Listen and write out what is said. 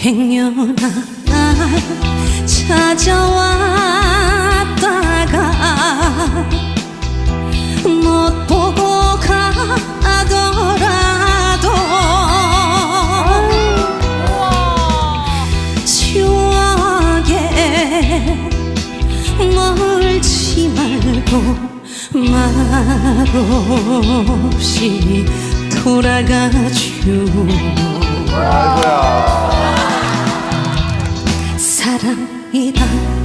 행여나 날 찾아왔다가 못 보고 가더라도 추억에 멀지 말고 말없이 돌아가죠. 사랑이란